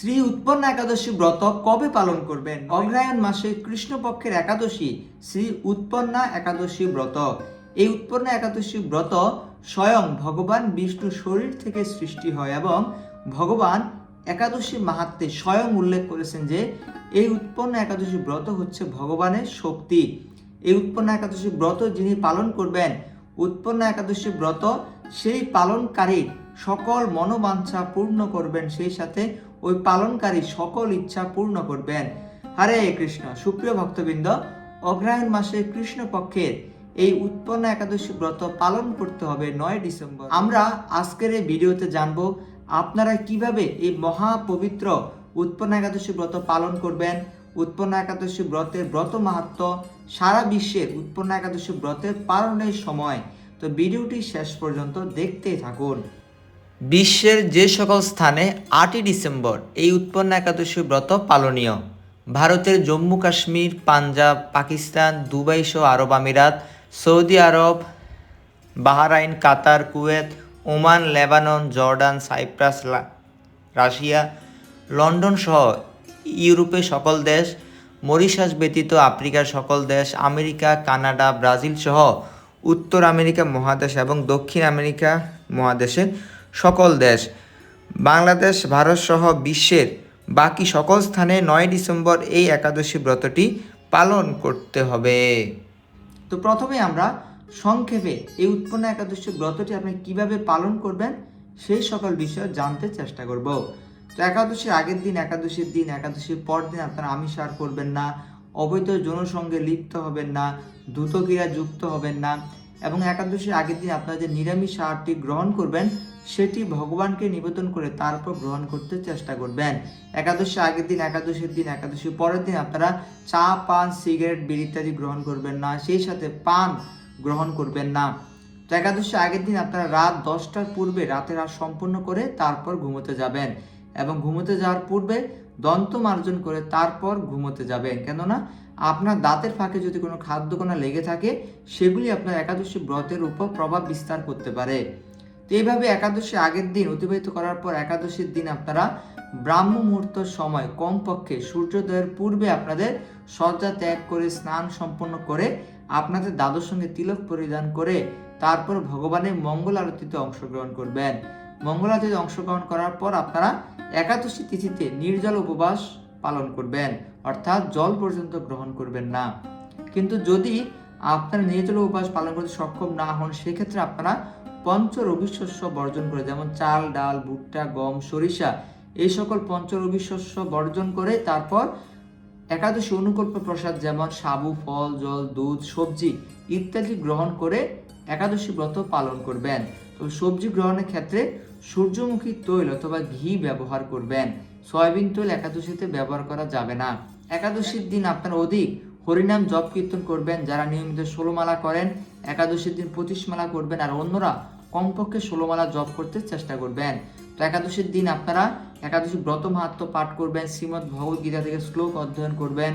শ্রী উৎপন্ন একাদশী ব্রত কবে পালন করবেন? অগ্রায়ণ মাসে কৃষ্ণপক্ষের একাদশী, শ্রী উৎপন্না একাদশী ব্রত। এই উৎপন্ন একাদশী ব্রত স্বয়ং ভগবান বিষ্ণু শরীর থেকে সৃষ্টি হয় এবং ভগবান একাদশী মাহাত্মে স্বয়ং উল্লেখ করেছেন যে, এই উৎপন্ন একাদশী ব্রত হচ্ছে ভগবানের শক্তি। এই উৎপন্ন একাদশী ব্রত যিনি পালন করবেন, উৎপন্ন একাদশী ব্রত সেই পালনকারী সকল মনোবাঞ্ছা পূর্ণ করবেন। সেই সাথে ওই পালনকারী সকল ইচ্ছা পূর্ণ করবেন। হরে কৃষ্ণ। সুপ্রিয় ভক্তবৃন্দ, অগ্রহায়ণ মাসে কৃষ্ণ পক্ষের এই উৎপন্ন একাদশী ব্রত পালন করতে হবে নয় ডিসেম্বর। আমরা আজকের এই ভিডিওতে জানব আপনারা কীভাবে এই মহা পবিত্র উৎপন্ন একাদশী ব্রত পালন করবেন। উৎপন্ন একাদশী ব্রতের ব্রত মাহাত্ম সারা বিশ্বের উৎপন্ন একাদশী ব্রতের পালনের সময়। তো ভিডিওটি শেষ পর্যন্ত দেখতেই থাকুন। বিশ্বের যে সকল স্থানে আটই ডিসেম্বর এই উৎপন্ন একাদশী ব্রত পালনীয়। ভারতের জম্মু কাশ্মীর, পাঞ্জাব, পাকিস্তান, দুবাই সহ আরব আমিরাত, সৌদি আরব, Bahrain, Qatar, Kuwait, Oman, Lebanon, Jordan, Cyprus Russia, London সহ ইউরোপের সকল দেশ, মরিশাস ব্যতীত আফ্রিকার সকল দেশ, আমেরিকা, কানাডা, ব্রাজিল সহ উত্তর আমেরিকা মহাদেশ এবং দক্ষিণ আমেরিকা মহাদেশের সকল দেশ। বাংলাদেশ, ভারত সহ বিশ্বের বাকি সকল স্থানে নয় ডিসেম্বর এই একাদশী ব্রতটি পালন করতে হবে। তো প্রথমে আমরা সংক্ষেপে এই উৎপন্ন একাদশী ব্রতটি আপনি কীভাবে পালন করবেন সেই সকল বিষয় জানতে চেষ্টা করব। তো একাদশীর আগের দিন, একাদশীর দিন, একাদশীর পর দিন আপনারা আমিষ আর করবেন না, অবৈধ যৌনসঙ্গে লিপ্ত হবেন না দ্রুতক্রিয়া যুক্ত হবেন না এবং একাদশীর আগের দিন আপনারা যে নিরামিষ আহারটি গ্রহণ করবেন, সেটি ভগবানকে নিবেদন করে তারপর গ্রহণ করতে চেষ্টা করবেন। একাদশী আগের দিন, একাদশীর দিন, একাদশীর পরের দিন আপনারা চা, পান, সিগারেট, বিড়ি ইত্যাদি গ্রহণ করবেন না, সেই সাথে পান গ্রহণ করবেন না। তো একাদশী আগের দিন আপনারা রাত দশটার পূর্বে রাতের আহার সম্পূর্ণ করে তারপর ঘুমোতে যাবেন। এবং ঘুমোতে যাওয়ার পূর্বে দন্ত মার্জন করে তারপর ঘুমোতে যাবেন। কেননা আপনার দাঁতের ফাঁকে যদি কোনো খাদ্যকণা লেগে থাকে, সেগুলি আপনার একাদশী ব্রতের উপর প্রভাব বিস্তার করতে পারে। তো এইভাবে একাদশী আগের দিন অতিবাহিত করার পর একাদশীর দিন আপনারা ব্রাহ্ম মুহূর্ত সময় কমপক্ষে সূর্যোদয়ের পূর্বে আপনাদের শয্যা ত্যাগ করে, স্নান সম্পন্ন করে, আপনাদের দাদুর সঙ্গে তিলক পরিধান করে, তারপর ভগবানের মঙ্গল আরতিতে অংশগ্রহণ করবেন। মঙ্গল আরতিতে অংশগ্রহণ করার পর আপনারা একাদশী তিথিতে নির্জল উপবাস পালন করবেন, অর্থাৎ জল পর্যন্ত গ্রহণ করবেন না। কিন্তু যদি আপনারা নির্জল উপবাস পালন করতে সক্ষম না হন, সেক্ষেত্রে আপনারা পঞ্চ রবি শস্য বর্জন করে, যেমন চাল, ডাল, ভুট্টা, গম, সরিষা, এই সকল পঞ্চ রবি শস্য বর্জন করে তারপর একাদশী অনুকল্প প্রসাদ, যেমন সাবু, ফল, জল, দুধ, সবজি ইত্যাদি গ্রহণ করে একাদশী ব্রত পালন করবেন। তো সবজি গ্রহণের ক্ষেত্রে সূর্যমুখী তৈল অথবা ঘি ব্যবহার করবেন। সয়াবিন তৈল একাদশীতে ব্যবহার করা যাবে না। একাদশীর দিন আপনারা অধিক হরিনাম জপ কীর্তন করবেন যারা নিয়মিত ষোলোমালা করেন। একাদশীর দিন পঁচিশ মালা করবেন আর অন্যরা কমপক্ষে ষোলোমালা জপ করতে চেষ্টা করবেন। তো একাদশীর দিন আপনারা একাদশী ব্রত মাহাত্ম পাঠ করবেন, শ্রীমদ্ ভগবদ গীতা থেকে শ্লোক অধ্যয়ন করবেন।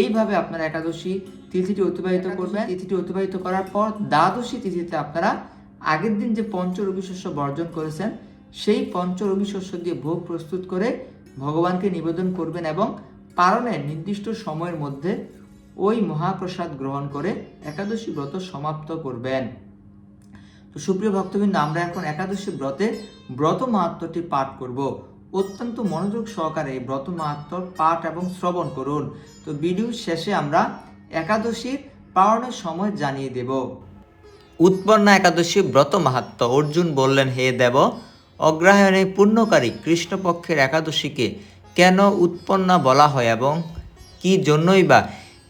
এইভাবে আপনারা একাদশী তিথিটি অতিবাহিত করবেন। তিথিটি অতিবাহিত করার পর দ্বাদশী তিথিতে আপনারা আগের দিন যে পঞ্চ রবি শস্য বর্জন করেছেন, সেই পঞ্চ রবি শস্য দিয়ে ভোগ প্রস্তুত করে ভগবানকে নিবেদন করবেন এবং পালনের নির্দিষ্ট সময়ের মধ্যে ওই মহাপ্রসাদ গ্রহণ করে একাদশী ব্রত সমাপ্ত করবেন। তো সুপ্রিয় ভক্তবৃন্দ, আমরা এখন একাদশী ব্রতে ব্রত মাহাত্মটি পাঠ করব। অত্যন্ত মনোযোগ সহকারে এই ব্রত মাহাত্ম পাঠ এবং শ্রবণ করুন। তো ভিডিও শেষে আমরা একাদশীর পালনের সময় জানিয়ে দেব। উৎপন্ন একাদশী ব্রত মাহাত্ম। অর্জুন বললেন, হে দেব, অগ্রহায়ণে পূর্ণকারী কৃষ্ণপক্ষের একাদশীকে কেন উৎপন্না বলা হয় এবং কি জন্যই বা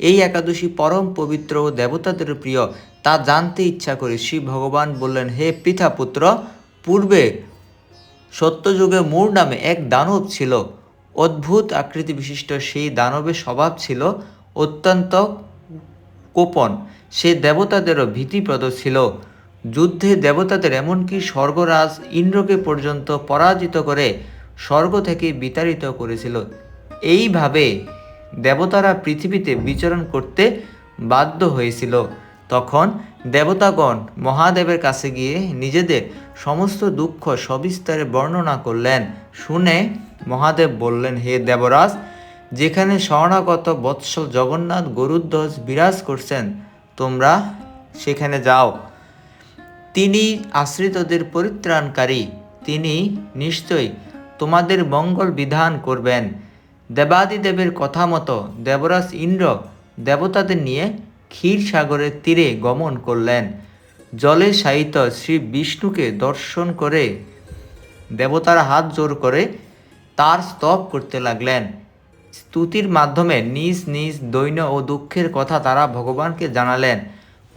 এই একাদশী পরম পবিত্র ও দেবতাদের প্রিয় তা জানতে ইচ্ছা করে শ্রী ভগবান বললেন, হে পিতা পুত্র, পূর্বে সত্যযুগে মূর নামে এক দানব ছিল। অদ্ভুত আকৃতি বিশিষ্ট সেই দানবের স্বভাব ছিল অত্যন্ত কোপন। সে দেবতাদেরও ভীতিপ্রদ ছিল। যুদ্ধে দেবতাদের এমনকি স্বর্গরাজ ইন্দ্রকে পর্যন্ত পরাজিত করে স্বর্গ থেকে বিতাড়িত করেছিল। এইভাবে দেবতারা পৃথিবীতে বিচরণ করতে বাধ্য হয়েছিল। তখন দেবতাগণ মহাদেবের কাছে গিয়ে নিজেদের সমস্ত দুঃখ সবিস্তারে বর্ণনা করলেন। শুনে মহাদেব বললেন, হে দেবরাজ, যেখানে শরণাগত বৎসল জগন্নাথ গরুধ্বজ বিরাজ করছেন তোমরা সেখানে যাও। তিনি আশ্রিতদের পরিত্রাণকারী। তিনি নিশ্চয়ই তোমাদের মঙ্গল বিধান করবেন। দেবাদিদেবের কথা মতো দেবরাজ ইন্দ্র দেবতাদের নিয়ে ক্ষীর সাগরের তীরে গমন করলেন। জলে শায়িত শ্রী বিষ্ণুকে দর্শন করে দেবতারা হাত জোর করে তার স্তব করতে লাগলেন। স্তুতির মাধ্যমে নিজ নিজ দৈন্য ও দুঃখের কথা তারা ভগবানকে জানালেন।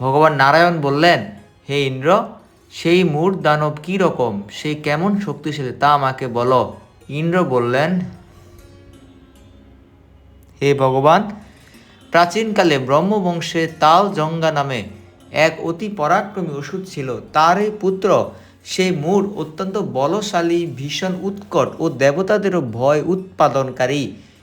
ভগবান নারায়ণ বললেন, হে ইন্দ্র, সেই মূর দানব কী রকম? সে কেমন শক্তিশালী তা আমাকে বলো। ইন্দ্র বললেন, হে ভগবান, প্রাচীনকালে ব্রহ্মবংশে তাও জঙ্গা নামে এক অতি পরাক্রমী ওষুধ ছিল। তারই পুত্র, সেই মূর অত্যন্ত বলশালী, ভীষণ উৎকট ও দেবতাদেরও ভয় উৎপাদনকারী।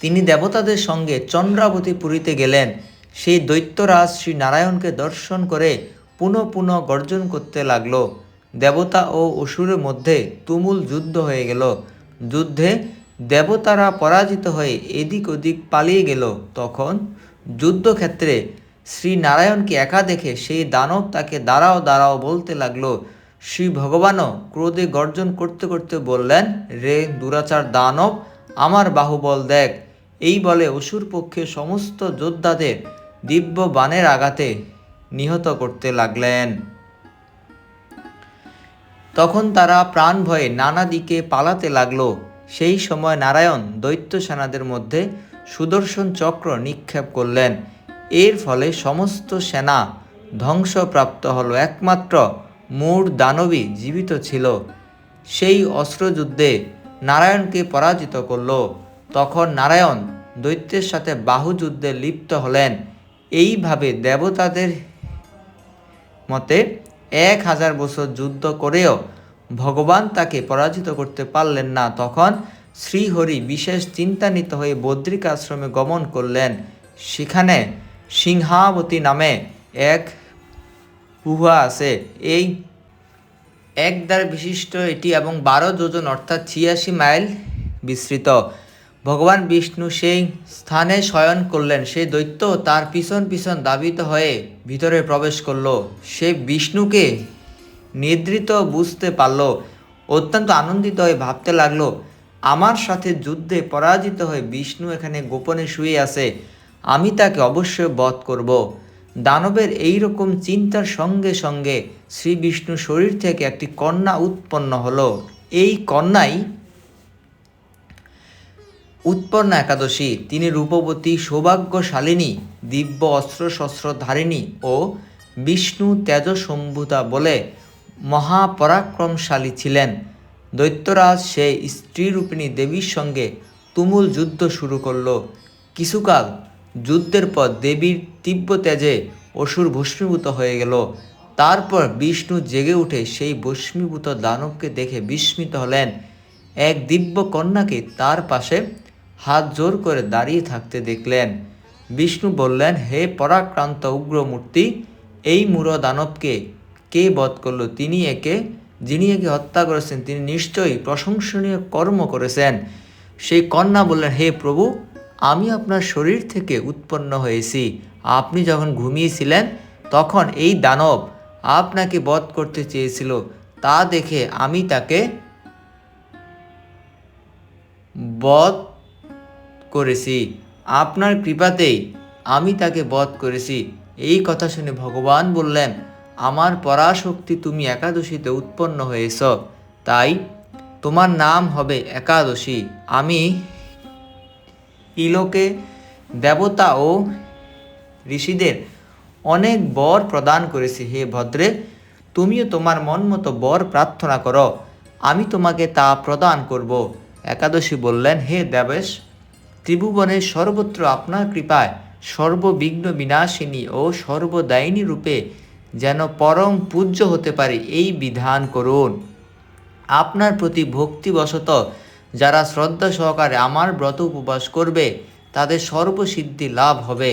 তিনি দেবতাদের সঙ্গে চন্দ্রাবতী পুরীতে গেলেন। সেই দৈত্যরাজ শ্রী নারায়ণকে দর্শন করে পুনঃ পুনঃ গর্জন করতে লাগল। দেবতা ও অসুরের মধ্যে তুমুল যুদ্ধ হয়ে গেল। যুদ্ধে দেবতারা পরাজিত হয়ে এদিক ওদিক পালিয়ে গেল। তখন যুদ্ধক্ষেত্রে শ্রী নারায়ণকে একা দেখে সেই দানব তাকে দাঁড়াও দাঁড়াও বলতে লাগল, শ্রী ভগবানও ক্রোধে গর্জন করতে করতে বললেন, রে দুরাচার দানব, আমার বাহুবল দেখ এই বলে অসুর পক্ষে সমস্ত যোদ্ধাদের দিব্য বাণের আঘাতে নিহত করতে লাগলেন। তখন তারা প্রাণ ভয়ে নানা দিকে পালাতে লাগল। সেই সময় নারায়ণ দৈত্য সেনাদের মধ্যে সুদর্শন চক্র নিক্ষেপ করলেন। এর ফলে সমস্ত সেনা ধ্বংসপ্রাপ্ত হলো। একমাত্র মূর দানবী জীবিত ছিল। সেই অস্ত্রযুদ্ধে নারায়ণকে পরাজিত করল। তখন নারায়ণ দৈত্যের সাথে বাহুযুদ্ধে লিপ্ত হলেন। এইভাবে দেবতাদের মতে এক হাজার বছর যুদ্ধ করেও ভগবান তাকে পরাজিত করতে পারলেন না। তখন শ্রীহরি বিশেষ চিন্তান্বিত হয়ে বদ্রিক আশ্রমে গমন করলেন। সেখানে সিংহাবতী নামে এক গুহা আছে। এই এক দ্বার বিশিষ্ট এটি এবং বারো যোজন অর্থাৎ ছিয়াশি মাইল বিস্তৃত। ভগবান বিষ্ণু সেই স্থানে শয়ন করলেন। সেই দৈত্য তার পিছন পিছন দাবিত হয়ে ভিতরে প্রবেশ করল। সে বিষ্ণুকে নিদ্রিত বুঝতে পারল। অত্যন্ত আনন্দিত হয়ে ভাবতে লাগল, আমার সাথে যুদ্ধে পরাজিত হয়ে বিষ্ণু এখানে গোপনে শুয়ে আছে। আমি তাকে অবশ্যই বধ করব। দানবের এই রকম চিন্তার সঙ্গে সঙ্গে শ্রী বিষ্ণু শরীর থেকে একটি কন্যা উৎপন্ন হলো। এই কন্যাই উৎপন্ন একাদশী, তিনি রূপবতী সৌভাগ্যশালিনী, দিব্য অস্ত্র শস্ত্র ধারিণী ও বিষ্ণু তেজসম্ভূতা বলে মহাপরাক্রমশালী ছিলেন। দৈত্যরাজ সে স্ত্রীরূপিণী দেবীর সঙ্গে তুমুল যুদ্ধ শুরু করল। কিছুকাল যুদ্ধের পর দেবীর তীব্র তেজে অসুর ভস্মীভূত হয়ে গেল। তারপর বিষ্ণু জেগে উঠে সেই ভস্মীভূত দানবকে দেখে বিস্মিত হলেন। এক দিব্য কন্যাকে তার পাশে হাত জোর করে দাঁড়িয়ে থাকতে দেখলেন। বিষ্ণু বললেন, হে পরাক্রান্ত উগ্রমূর্তি, এই মূঢ় দানবকে কে বধ করল? তিনি একে, যিনি একে হত্যা করেছেন, তিনি নিশ্চয়ই প্রশংসনীয় কর্ম করেছেন। সেই কন্যা বললেন, হে প্রভু, আমি আপনার শরীর থেকে উৎপন্ন হয়েছি। আপনি যখন ঘুমিয়েছিলেন, তখন এই দানব আপনাকে বধ করতে চেয়েছিল। তা দেখে আমি তাকে বধ করেছি। আপনার কৃপাতেই আমি তাকে বধ করেছি। এই কথা শুনে ভগবান বললেন, আমার পরাশক্তি তুমি একাদশীতে উৎপন্ন হয়েছ। তাই তোমার নাম হবে একাদশী। আমি ইলোকে দেবতা ও ঋষিদের অনেক বর প্রদান করেছি। হে ভদ্রে, তুমিও তোমার মন মতো বর প্রার্থনা করো। আমি তোমাকে তা প্রদান করব। একাদশী বললেন, হে দেবেশ ত্রিভুবনের সর্বত্র আপনার কৃপায় সর্ববিঘ্ন বিনাশিনী ও সর্বদায়িনী রূপে যেন পরম পূজ্য হতে পারে এই বিধান করুন। আপনার প্রতি ভক্তিবশত যারা শ্রদ্ধা সহকারে আমার ব্রত উপবাস করবে, তাদের সর্বসিদ্ধি লাভ হবে।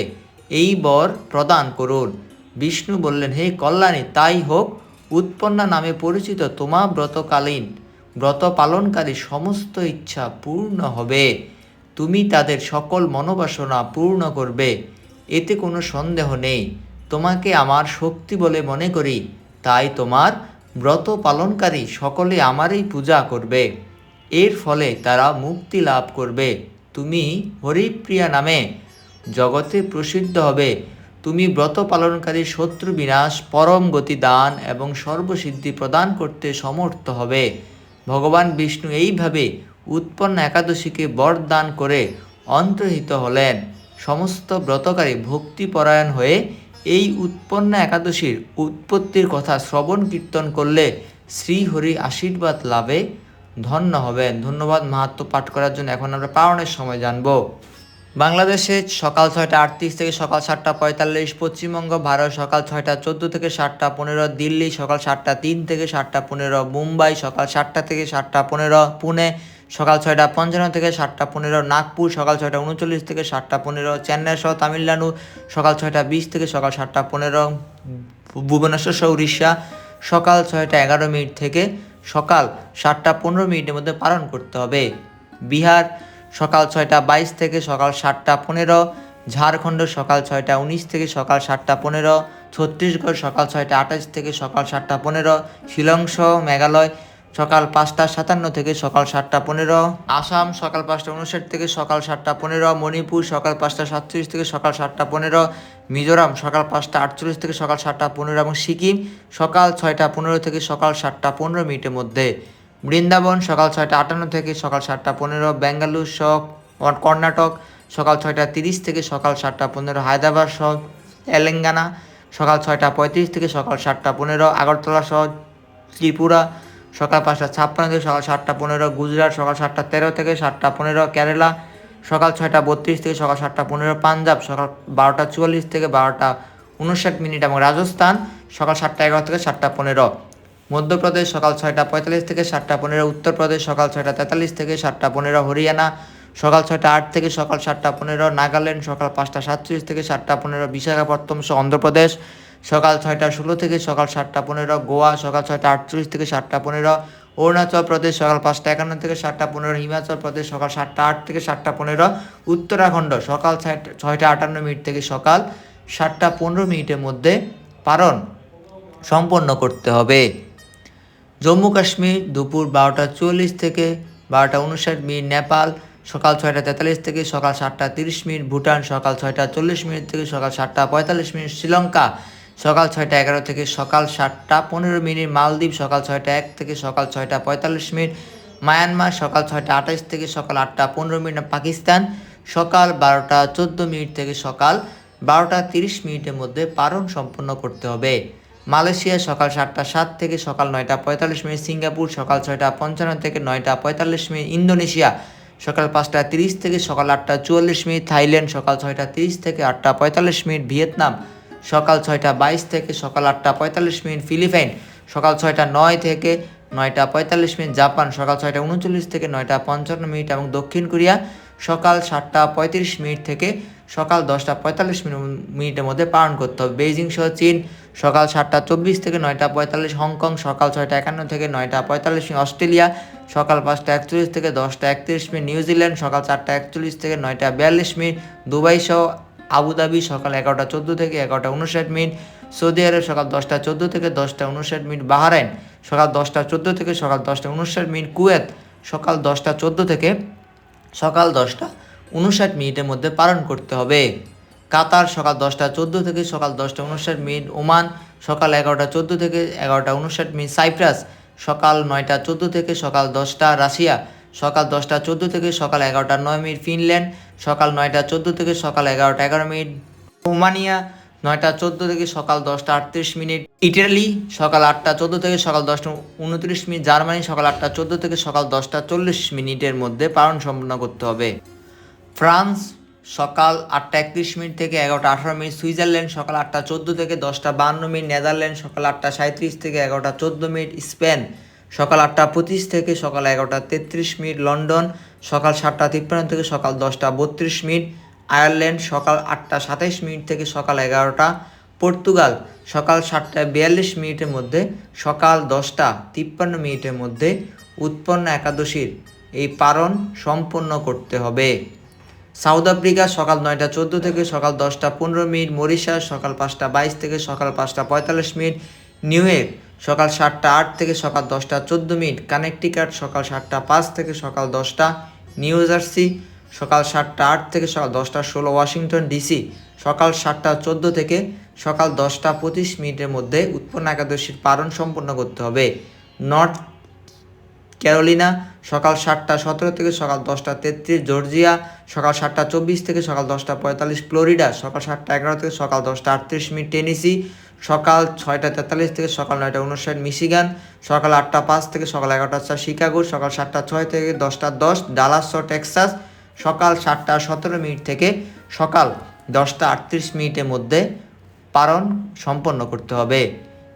এই বর প্রদান করুন। বিষ্ণু বললেন, হে কল্যাণী, তাই হোক। উৎপন্না নামে পরিচিত তোমা ব্রতকালীন ব্রত পালনকারী সমস্ত ইচ্ছা পূর্ণ হবে। তুমি তাদের সকল মনোবাসনা পূর্ণ করবে। এতে কোনো সন্দেহ নেই। তোমাকে আমার শক্তি বলে মনে করি। তাই তোমার ব্রত পালনকারী সকলে আমারই পূজা করবে। এর ফলে তারা মুক্তি লাভ করবে। তুমি হরিপ্রিয়া নামে জগতে প্রসিদ্ধ হবে। তুমি ব্রত পালনকারী শত্রু বিনাশ, পরম গতি দান এবং সর্বসিদ্ধি প্রদান করতে সমর্থ হবে। ভগবান বিষ্ণু এইভাবে উৎপন্ন একাদশীকে বরদান করে অন্তর্হিত হলেন। সমস্ত ব্রতকারী ভক্তিপরায়ণ হয়ে এই উৎপন্ন একাদশীর উৎপত্তির কথা শ্রবণ কীর্তন করলে শ্রীহরি আশীর্বাদ লাভে ধন্য হবেন। ধন্যবাদ মাহাত্ম পাঠ করার জন্য এখন আমরা পালনের সময় জানব। বাংলাদেশে সকাল ছয়টা আটত্রিশ থেকে সকাল সাতটা পঁয়তাল্লিশ, পশ্চিমবঙ্গ ভারত সকাল ছয়টা চোদ্দ থেকে সাতটা পনেরো, দিল্লি সকাল সাতটা তিন থেকে সাতটা পনেরো, মুম্বাই সকাল সাতটা থেকে সাতটা পনেরো, পুনে সকাল ছয়টা পঞ্চান্ন থেকে সাতটা পনেরো, নাগপুর সকাল ছয়টা উনচল্লিশ থেকে সাতটা পনেরো, চেন্নাই সহ তামিলনাড়ু সকাল ছয়টা বিশ থেকে সকাল সাতটা পনেরো, ভুবনেশ্বর সহ উড়িষ্যা সকাল ছয়টা এগারো মিনিট থেকে সকাল সাতটা পনেরো মিনিটের মধ্যে পালন করতে হবে। বিহার সকাল ছয়টা বাইশ থেকে সকাল সাতটা পনেরো, ঝাড়খণ্ড সকাল ছয়টা উনিশ থেকে সকাল সাতটা পনেরো, ছত্তিশগড় সকাল ছয়টা আঠাশ থেকে সকাল সাতটা পনেরো, শিলং সহ মেঘালয় সকাল পাঁচটা সাতান্ন থেকে সকাল সাতটা পনেরো। আসাম সকাল পাঁচটা উনষাট থেকে সকাল সাতটা পনেরো। মণিপুর সকাল পাঁচটা সাতচল্লিশ থেকে সকাল সাতটা পনেরো। মিজোরাম সকাল পাঁচটা আটচল্লিশ থেকে সকাল সাতটা পনেরো এবং সিকিম সকাল ছয়টা পনেরো থেকে সকাল সাতটা পনেরো মিনিটের মধ্যে। বৃন্দাবন সকাল ছয়টা আটান্ন থেকে সকাল সাতটা পনেরো। বেঙ্গালুর সহ কর্ণাটক সকাল ছয়টা তিরিশ থেকে সকাল সাতটা পনেরো। হায়দ্রাবাদ সহ তেলেঙ্গানা সকাল ছয়টা পঁয়ত্রিশ থেকে সকাল সাতটা পনেরো। আগরতলা সহ ত্রিপুরা সকাল পাঁচটা ছাপ্পান্ন থেকে সকাল সাতটা পনেরো, গুজরাট সকাল সাতটা তেরো থেকে সাতটা পনেরো, কেরালা সকাল ছয়টা বত্রিশ থেকে সকাল সাতটা পনেরো, পাঞ্জাব সকাল বারোটা চুয়াল্লিশ থেকে বারোটা উনষাট মিনিট এবং রাজস্থান সকাল সাতটা এগারো থেকে সাতটা পনেরো। মধ্যপ্রদেশ সকাল ছয়টা পঁয়তাল্লিশ থেকে সাতটা পনেরো, উত্তরপ্রদেশ সকাল ছয়টা তেতাল্লিশ থেকে সাতটা পনেরো, হরিয়ানা সকাল ছয়টা আট থেকে সকাল সাতটা পনেরো, নাগাল্যান্ড সকাল পাঁচটা সাতচল্লিশ থেকে সাতটা পনেরো, বিশাখাপত্তনম সহ অন্ধ্রপ্রদেশ সকাল ছয়টা ষোলো থেকে সকাল সাতটা পনেরো, গোয়া সকাল ছয়টা আটচল্লিশ থেকে সাতটা পনেরো, অরুণাচল প্রদেশ সকাল পাঁচটা একান্ন থেকে সাতটা পনেরো, হিমাচল প্রদেশ সকাল সাতটা আট থেকে সাতটা পনেরো, উত্তরাখণ্ড সকাল ছয়টা আটান্ন মিনিট থেকে সকাল সাতটা পনেরো মিনিটের মধ্যে পালন সম্পন্ন করতে হবে। জম্মু কাশ্মীর দুপুর বারোটা চল্লিশ থেকে বারোটা উনষাট মিনিট, নেপাল সকাল ছয়টা তেতাল্লিশ থেকে সকাল সাতটা তিরিশ মিনিট, ভুটান সকাল ছয়টা চল্লিশ মিনিট থেকে সকাল সাতটা পঁয়তাল্লিশ মিনিট, শ্রীলঙ্কা সকাল ছয়টা এগারো থেকে সকাল সাতটা পনেরো মিনিট, মালদ্বীপ সকাল ছয়টা এক থেকে সকাল ছয়টা পঁয়তাল্লিশ মিনিট, মায়ানমার সকাল ছয়টা আঠাশ থেকে সকাল আটটা পনেরো মিনিট পাকিস্তান সকাল বারোটা চোদ্দ মিনিট থেকে সকাল বারোটা তিরিশ মিনিটের মধ্যে পালন সম্পন্ন করতে হবে। মালয়েশিয়া সকাল সাতটা সাত থেকে সকাল নয়টা পঁয়তাল্লিশ মিনিট, সিঙ্গাপুর সকাল ছয়টা পঞ্চান্ন থেকে নয়টা পঁয়তাল্লিশ মিনিট, ইন্দোনেশিয়া সকাল পাঁচটা তিরিশ থেকে সকাল আটটা চুয়াল্লিশ মিনিট, থাইল্যান্ড সকাল ছয়টা তিরিশ থেকে আটটা পঁয়তাল্লিশ মিনিট, ভিয়েতনাম সকাল ছয়টা বাইশ থেকে সকাল আটটা পঁয়তাল্লিশ মিনিট ফিলিপাইন, সকাল ছয়টা নয় থেকে নয়টা পঁয়তাল্লিশ মিনিট জাপান, সকাল ছয়টা উনচল্লিশ থেকে নয়টা পঞ্চান্ন মিনিট এবং দক্ষিণ কোরিয়া, সকাল সাতটা পঁয়ত্রিশ মিনিট থেকে সকাল দশটা পঁয়তাল্লিশ মিনিট মিনিটের মধ্যে পালন করতে হবে। বেইজিং সহ চীন, সকাল সাতটা চব্বিশ থেকে নয়টা পঁয়তাল্লিশ, হংকং সকাল ছয়টা একান্ন থেকে নয়টা পঁয়তাল্লিশ মিনিট, অস্ট্রেলিয়া, সকাল পাঁচটা একচল্লিশ থেকে দশটা একত্রিশ মিনিট নিউজিল্যান্ড সকাল চারটা একচল্লিশ থেকে নয়টা বিয়াল্লিশ মিনিট, দুবাই সহ আবুধাবি সকাল এগারোটা চোদ্দ থেকে এগারোটা উনষাট মিনিট, সৌদি আরব সকাল দশটা চোদ্দ থেকে দশটা উনষাট মিনিট, বাহারাইন সকাল দশটা চোদ্দ থেকে সকাল দশটা উনষাট মিনিট, কুয়েত সকাল দশটা চোদ্দ থেকে সকাল দশটা উনষাট মিনিটের মধ্যে পালন করতে হবে। কাতার সকাল দশটা চোদ্দ থেকে সকাল দশটা উনষাট মিনিট, ওমান সকাল এগারোটা চোদ্দ থেকে এগারোটা উনষাট মিনিট, সাইপ্রাস সকাল নয়টা চোদ্দ থেকে সকাল দশটা, রাশিয়া সকাল দশটা চোদ্দ থেকে সকাল এগারোটা নয় মিনিট, ফিনল্যান্ড সকাল নয়টা চোদ্দ থেকে সকাল এগারোটা এগারো মিনিট। রোমানিয়া নয়টা চোদ্দ থেকে সকাল দশটা আটত্রিশ মিনিট। ইটালি সকাল আটটা চোদ্দ থেকে সকাল দশটা উনত্রিশ মিনিট। জার্মানি সকাল আটটা চোদ্দ থেকে সকাল দশটা চল্লিশ মিনিটের মধ্যে পালন সম্পন্ন করতে হবে। ফ্রান্স সকাল আটটা একত্রিশ মিনিট থেকে এগারোটা আঠারো মিনিট। সুইজারল্যান্ড সকাল আটটা চোদ্দ থেকে দশটা বান্ন মিনিট। নেদারল্যান্ড সকাল আটটা সাঁত্রিশ থেকে এগারোটা চোদ্দ মিনিট। স্পেন সকাল আটটা পঁচিশ থেকে সকাল এগারোটা তেত্রিশ মিনিট। লন্ডন সকাল সাতটা তিপ্পান্ন থেকে সকাল দশটা বত্রিশ মিনিট। আয়ারল্যান্ড সকাল আটটা সাতাইশ মিনিট থেকে সকাল এগারোটা। পর্তুগাল সকাল সাতটা বিয়াল্লিশ মিনিটের মধ্যে, সকাল দশটা তিপ্পান্ন মিনিটের মধ্যে উৎপন্ন একাদশীর এই পারণ সম্পন্ন করতে হবে। সাউথ আফ্রিকা সকাল নয়টা চোদ্দ থেকে সকাল দশটা পনেরো মিনিট, মরিশাস সকাল পাঁচটা বাইশ থেকে সকাল পাঁচটা পঁয়তাল্লিশ মিনিট, নিউ ইয়র্ক সকাল সাতটা আট থেকে সকাল দশটা চোদ্দ মিনিট, কানেকটিকাট সকাল সাতটা পাঁচ থেকে সকাল দশটা নিউ জার্সি সকাল সাতটা আট থেকে সকাল দশটা ষোলো ওয়াশিংটন ডিসি, সকাল সাতটা চোদ্দ থেকে সকাল দশটা পঁচিশ মিনিটের মধ্যে উৎপন্ন একাদশীর পালন সম্পন্ন করতে হবে। নর্থ ক্যারোলিনা, সকাল সাতটা সতেরো থেকে সকাল দশটা তেত্রিশ জর্জিয়া, সকাল সাতটা চব্বিশ থেকে সকাল দশটা পঁয়তাল্লিশ ফ্লোরিডা, সকাল সাতটা এগারো থেকে সকাল দশটা আটত্রিশ মিনিট টেনিসি সকাল ছয়টা তেতাল্লিশ থেকে সকাল নয়টা উনষাট মিশিগান, সকাল আটটা পাঁচ থেকে সকাল এগারোটা চার শিকাগো, সকাল সাতটা ছয় থেকে দশটা দশ ডালাস টেক্সাস, সকাল সাতটা সতেরো মিনিট থেকে সকাল দশটা আটত্রিশ মিনিটের মধ্যে পালন সম্পন্ন করতে হবে।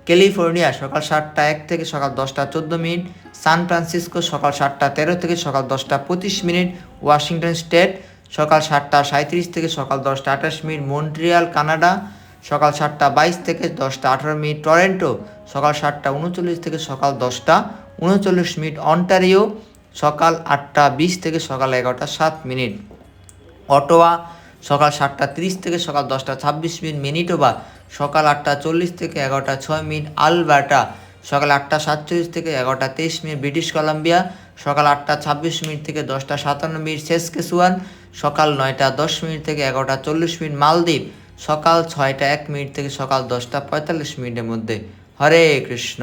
ক্যালিফোর্নিয়া, সকাল সাতটা এক থেকে সকাল দশটা চোদ্দ মিনিট। সান ফ্রান্সিসকো, সকাল সাতটা তেরো থেকে সকাল দশটা পঁচিশ মিনিট। ওয়াশিংটন স্টেট, সকাল সাতটা সাঁত্রিশ থেকে সকাল দশটা আঠাশ মিনিট। মন্ট্রিয়াল, কানাডা সকাল সাতটা বাইশ থেকে দশটা আঠারো মিনিট টরেন্টো, সকাল সাতটা উনচল্লিশ থেকে সকাল দশটা উনচল্লিশ মিনিট অন্টারিও, সকাল আটটা বিশ থেকে সকাল এগারোটা সাত মিনিট। অটোয়া, সকাল সাতটা তিরিশ থেকে সকাল দশটা ছাব্বিশ মিনিট মিনিটোবা, সকাল আটটা চল্লিশ থেকে এগারোটা ছয় মিনিট আলবার্টা, সকাল আটটা সাতচল্লিশ থেকে এগারোটা তেইশ মিনিট ব্রিটিশ কলাম্বিয়া, সকাল আটটা ছাব্বিশ মিনিট থেকে দশটা সাতান্ন মিনিট সেসকেসুয়ান সকাল নয়টা দশ মিনিট থেকে এগারোটা চল্লিশ মিনিট মালদ্বীপ সকাল ছয়টা এক মিনিট থেকে সকাল দশটা পঁয়তাল্লিশ মিনিটের মধ্যে হরে কৃষ্ণ।